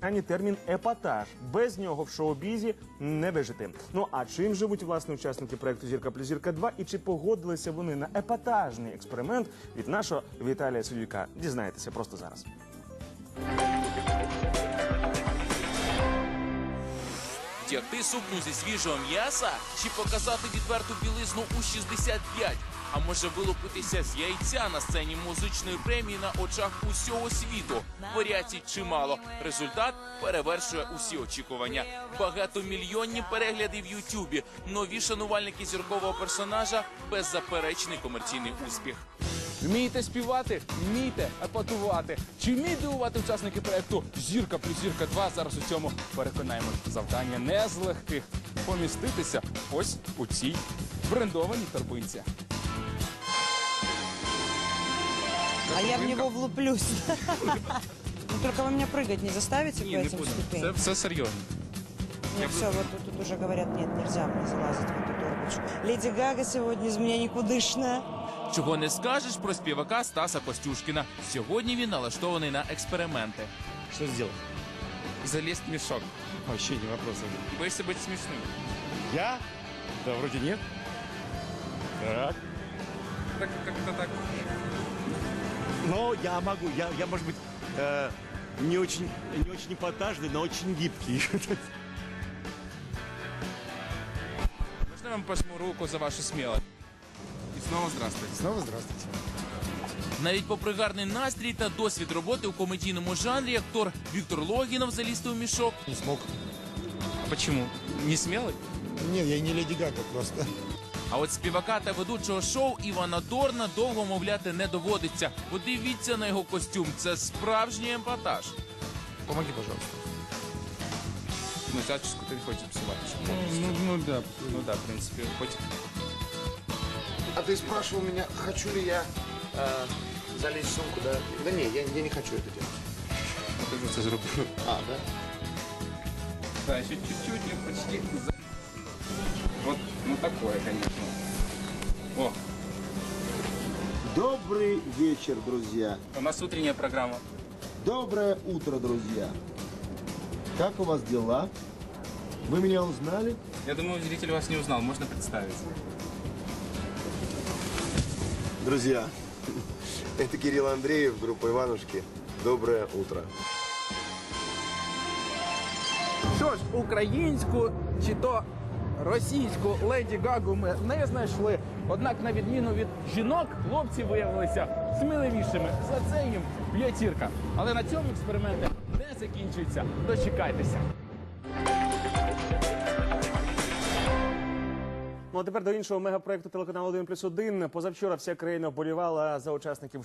ані термін епатаж. Без нього в шоу-бізі не вижити. Ну а чим живуть власне учасники проекту Зірка плюс зірка 2 і чи погодилися вони на епатажний експеримент від нашого Віталія Судюка? Дізнаєтеся просто зараз. Вдягти сукню зі свіжого м'яса чи показати відверту білизну у 65? А може вилупитися з яйця на сцені музичної премії на очах усього світу? Варіацій чимало. Результат перевершує усі очікування. Багатомільйонні перегляди в Ютубі. Нові шанувальники зіркового персонажа беззаперечний комерційний успіх. Вмієте співати, вмієте епатувати. Чи вміють дивувати учасники проекту Зірка плюс зірка 2 зараз у цьому переконаємось. Завдання не з легких. Поміститися ось у цій брендованій торбинці. А я в него влуплюсь. Ну, Только вы меня прыгать не заставите по этим Це ступеням? все серйозно. Нет, все, вот тут, тут уже говорят, нет, нельзя мне залазить в эту торбочку. Леди Гага сегодня из меня никудышная. Чого не скажеш про співака Стаса Костюшкіна. Сьогодні він налаштований на експерименти. Что сделать? Залезть в мешок. Вообще не вопрос. Боишься быть смешным? Я? Да вроде нет. Так. Так, Но я могу, я, я может быть, э, не очень, не очень эпатажный, но очень гибкий. Можно я вам пожму руку за вашу смелость? И снова здравствуйте. Снова здравствуйте. Навіть попри гарний настрій та досвід роботи у комедійному жанрі, актор Віктор Логінов залізти у мішок Не смог. А почему? Не смелый? Нет, я не Леди Гага просто. А от співака та ведучого шоу Івана Дорна довго мовляти не доводиться. Подивіться на його костюм. Це справжній емпатаж. Помоги, пожалуйста. Ну, заческу ты хочешь псовать. Ну, ну, ну да, ну да, в принципе, хоть А ты спрашивал меня, хочу ли я э, залезть в сумку, да? Да не, я, я не хочу это делать. покажу, це зроблю. А, да? Да, еще чуть-чуть, я почти за- Вот, ну такое, конечно. О, Добрый вечер, друзья. у нас утренняя программа. Доброе утро, друзья. Как у вас дела? Вы меня узнали? Я думаю, зритель вас не узнал, можно представиться. Друзья, это Кирилл Андреев, группа Иванушки. Доброе утро. Що ж, українську чи то російську леді Гагу ми не знайшли. Однак, на відміну від жінок, хлопці виявилися сміливішими. За це їм п'ятірка. Але на цьому експерименти не закінчуються. Дочекайтеся. Ну а тепер до іншого мегапроекту телеканалу 1 плюс 1. Позавчора вся країна вболівала за учасників